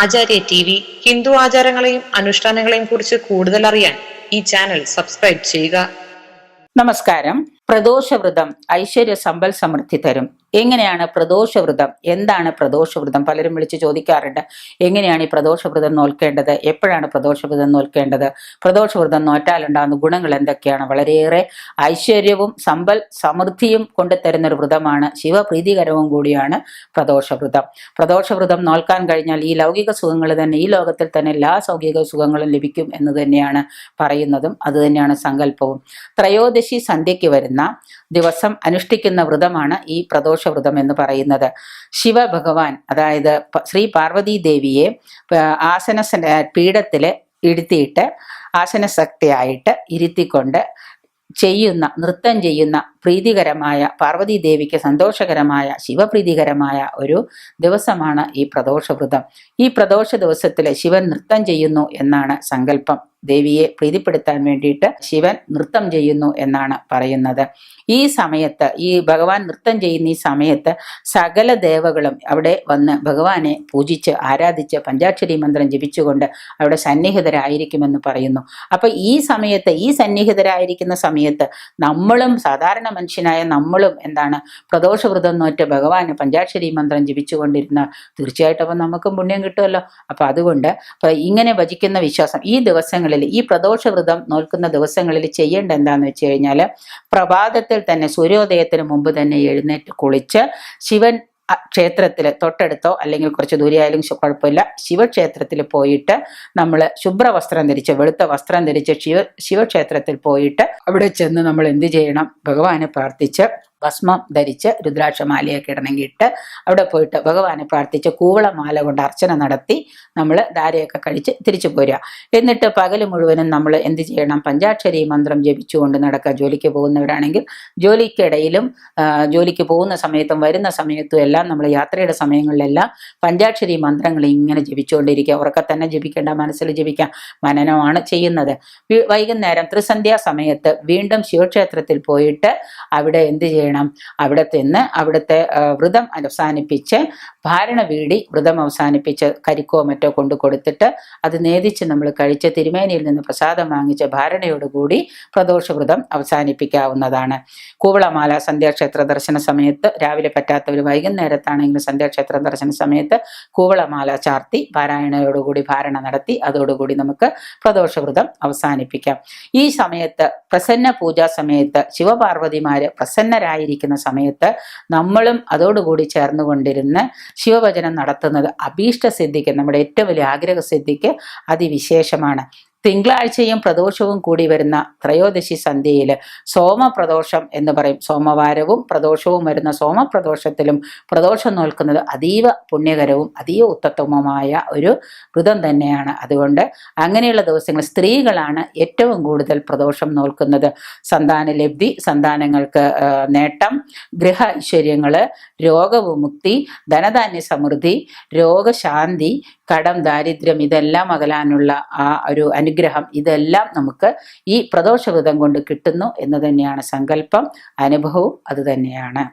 ആചാര്യ T V Hindu ആചാരങ്ങളെയും അനുഷ്ഠാനങ്ങളെയും കുറിച്ച് കൂടുതൽ അറിയാൻ ഈ ചാനൽ സബ്സ്ക്രൈബ് ചെയ്യുക. നമസ്കാരം. പ്രദോഷവ്രതം ഐശ്വര്യ സമ്പൽ സമൃദ്ധി തരും. എങ്ങനെയാണ് പ്രദോഷവ്രതം? എന്താണ് പ്രദോഷവ്രതം? പലരും വിളിച്ച് ചോദിക്കാറുണ്ട്. എങ്ങനെയാണ് ഈ പ്രദോഷവ്രതം നോൽക്കേണ്ടത്? എപ്പോഴാണ് പ്രദോഷവ്രതം നോൽക്കേണ്ടത്? പ്രദോഷവ്രതം നോറ്റാലുണ്ടാകുന്ന ഗുണങ്ങൾ എന്തൊക്കെയാണ്? വളരെയേറെ ഐശ്വര്യവും സമ്പൽ സമൃദ്ധിയും കൊണ്ടുതരുന്ന ഒരു വ്രതമാണ് ശിവപ്രീതികരവും കൂടിയാണ് പ്രദോഷവ്രതം. പ്രദോഷവ്രതം നോൽക്കാൻ കഴിഞ്ഞാൽ ഈ ലൗകിക സുഖങ്ങൾ തന്നെ ഈ ലോകത്തിൽ തന്നെ എല്ലാ സൗകിക സുഖങ്ങളും ലഭിക്കും എന്ന് തന്നെയാണ് പറയുന്നതും അതുതന്നെയാണ് സങ്കല്പവും. ത്രയോദശി സന്ധ്യയ്ക്ക് വരുന്ന ദിവസം അനുഷ്ഠിക്കുന്ന വ്രതമാണ് ഈ പ്രദോഷ വ്രതം എന്ന് പറയുന്നത് ശിവഭഗവാൻ അതായത് ശ്രീ പാർവതി ദേവിയെ ആസന പീഠത്തിൽ ഇരുത്തിയിട്ട് ആസനശക്തിയായിട്ട് ഇരുത്തിക്കൊണ്ട് ചെയ്യുന്ന നൃത്തം ചെയ്യുന്ന പ്രീതികരമായ പാർവതി ദേവിക്ക് സന്തോഷകരമായ ശിവപ്രീതികരമായ ഒരു ദിവസമാണ് ഈ പ്രദോഷവ്രതം. ഈ പ്രദോഷ ദിവസത്തിൽ ശിവൻ നൃത്തം ചെയ്യുന്നു എന്നാണ് സങ്കല്പം. ദേവിയെ പ്രീതിപ്പെടുത്താൻ വേണ്ടിയിട്ട് ശിവൻ നൃത്തം ചെയ്യുന്നു എന്നാണ് പറയുന്നത്. ഈ സമയത്ത് ഈ ഭഗവാൻ നൃത്തം ചെയ്യുന്ന ഈ സമയത്ത് സകല ദേവകളും അവിടെ വന്ന് ഭഗവാനെ പൂജിച്ച് ആരാധിച്ച് പഞ്ചാക്ഷരി മന്ത്രം ജപിച്ചുകൊണ്ട് അവിടെ സന്നിഹിതരായിരിക്കുമെന്ന് പറയുന്നു. അപ്പൊ ഈ സമയത്ത് ഈ സന്നിഹിതരായിരിക്കുന്ന സമയത്ത് നമ്മളും സാധാരണ മനുഷ്യനായ നമ്മളും എന്താണ് പ്രദോഷവ്രതം നോറ്റ് ഭഗവാന് പഞ്ചാക്ഷരി മന്ത്രം ജപിച്ചുകൊണ്ടിരുന്ന തീർച്ചയായിട്ടും അപ്പം നമുക്കും പുണ്യം കിട്ടുമല്ലോ. അപ്പൊ അതുകൊണ്ട് ഇങ്ങനെ ഭജിക്കുന്ന വിശ്വാസം ഈ ദിവസങ്ങളിൽ ഈ പ്രദോഷ വ്രതം നോൽക്കുന്ന ദിവസങ്ങളിൽ ചെയ്യേണ്ട എന്താണെന്ന് വെച്ച് കഴിഞ്ഞാൽ പ്രഭാതത്തിൽ തന്നെ സൂര്യോദയത്തിന് മുമ്പ് തന്നെ എഴുന്നേറ്റ് കുളിച്ച് ശിവൻ ക്ഷേത്രത്തിൽ തൊട്ടടുത്തോ അല്ലെങ്കിൽ കുറച്ച് ദൂരെയായാലും കുഴപ്പമില്ല. ശിവക്ഷേത്രത്തിൽ പോയിട്ട് നമ്മൾ ശുഭ്രവസ്ത്രം ധരിച്ച് വെളുത്ത വസ്ത്രം ധരിച്ച് ശിവ ശിവക്ഷേത്രത്തിൽ പോയിട്ട് അവിടെ ചെന്ന് നമ്മൾ എന്ത് ചെയ്യണം? ഭഗവാനെ പ്രാർത്ഥിച്ച് ഭസ്മം ധരിച്ച് രുദ്രാക്ഷമാലയൊക്കെ ഇടണമെങ്കിൽ ഇട്ട് അവിടെ പോയിട്ട് ഭഗവാനെ പ്രാർത്ഥിച്ച് കൂവളമാല കൊണ്ട് അർച്ചന നടത്തി നമ്മൾ ധാരയൊക്കെ കഴിച്ച് തിരിച്ചു പോരുക. എന്നിട്ട് പകൽ മുഴുവനും നമ്മൾ എന്ത് ചെയ്യണം? പഞ്ചാക്ഷരി മന്ത്രം ജപിച്ചുകൊണ്ട് നടക്കുക. ജോലിക്ക് പോകുന്നവരാണെങ്കിൽ ജോലിക്കിടയിലും ജോലിക്ക് പോകുന്ന സമയത്തും വരുന്ന സമയത്തും എല്ലാം നമ്മൾ യാത്രയുടെ സമയങ്ങളിലെല്ലാം പഞ്ചാക്ഷരി മന്ത്രങ്ങൾ ഇങ്ങനെ ജപിച്ചുകൊണ്ടിരിക്കുക. ഉറക്കെ തന്നെ ജപിക്കേണ്ട മനസ്സിൽ ജപിക്കാം. മനനമാണ് ചെയ്യുന്നത്. വൈകുന്നേരം ത്രിസന്ധ്യാ സമയത്ത് വീണ്ടും ശിവക്ഷേത്രത്തിൽ പോയിട്ട് അവിടെ എന്ത് ചെയ്യണം? അവിടെ നിന്ന് അവിടുത്തെ വ്രതം അവസാനിപ്പിച്ച് ഭാരണ വീടി വ്രതം അവസാനിപ്പിച്ച് കരിക്കോ മറ്റോ കൊണ്ടു കൊടുത്തിട്ട് അത് നേതിച്ച് നമ്മൾ കഴിച്ച് തിരുമേനിയിൽ നിന്ന് പ്രസാദം വാങ്ങിച്ച് ഭാരണയോടുകൂടി പ്രദോഷവ്രതം അവസാനിപ്പിക്കാവുന്നതാണ്. കൂവളമാല സന്ധ്യാക്ഷേത്ര ദർശന സമയത്ത് രാവിലെ പറ്റാത്തവർ വൈകുന്നേരത്താണെങ്കിലും സന്ധ്യാക്ഷേത്ര ദർശന സമയത്ത് കൂവളമാല ചാർത്തി പാരായണയോടുകൂടി ഭാരണ നടത്തി അതോടുകൂടി നമുക്ക് പ്രദോഷവ്രതം അവസാനിപ്പിക്കാം. ഈ സമയത്ത് പ്രസന്ന പൂജാ സമയത്ത് ശിവപാർവതിമാര് പ്രസന്നരായിരിക്കുന്ന സമയത്ത് നമ്മളും അതോടുകൂടി ചേർന്നുകൊണ്ടിരുന്ന് ശിവഭജനം നടത്തുന്നത് അഭീഷ്ട സിദ്ധിക്ക് നമ്മുടെ ഏറ്റവും വലിയ ആഗ്രഹ സിദ്ധിക്ക് അതിവിശേഷമാണ്. തിങ്കളാഴ്ചയും പ്രദോഷവും കൂടി വരുന്ന ത്രയോദശി സന്ധ്യയിൽ സോമപ്രദോഷം എന്ന് പറയും. സോമവാരവും പ്രദോഷവും വരുന്ന സോമപ്രദോഷത്തിലും പ്രദോഷം നോൽക്കുന്നത് അതീവ പുണ്യകരവും അതീവ ഉത്തമമായ ഒരു വ്രതം തന്നെയാണ്. അതുകൊണ്ട് അങ്ങനെയുള്ള ദിവസങ്ങൾ സ്ത്രീകളാണ് ഏറ്റവും കൂടുതൽ പ്രദോഷം നോൽക്കുന്നത്. സന്താന ലബ്ധി സന്താനങ്ങൾക്ക് നേട്ടം ഗൃഹ ഐശ്വര്യങ്ങൾ രോഗവിമുക്തി ധനധാന്യ സമൃദ്ധി രോഗശാന്തി കടം ദാരിദ്ര്യം ഇതെല്ലാം അകലാനുള്ള ആ ഒരു അനുഗ്രഹം. ഇതെല്ലാം നമുക്ക് ഈ പ്രദോഷവ്രതം കൊണ്ട് കിട്ടുന്നു എന്ന് തന്നെയാണ് സങ്കല്പം. അനുഭവവും അത് തന്നെയാണ്.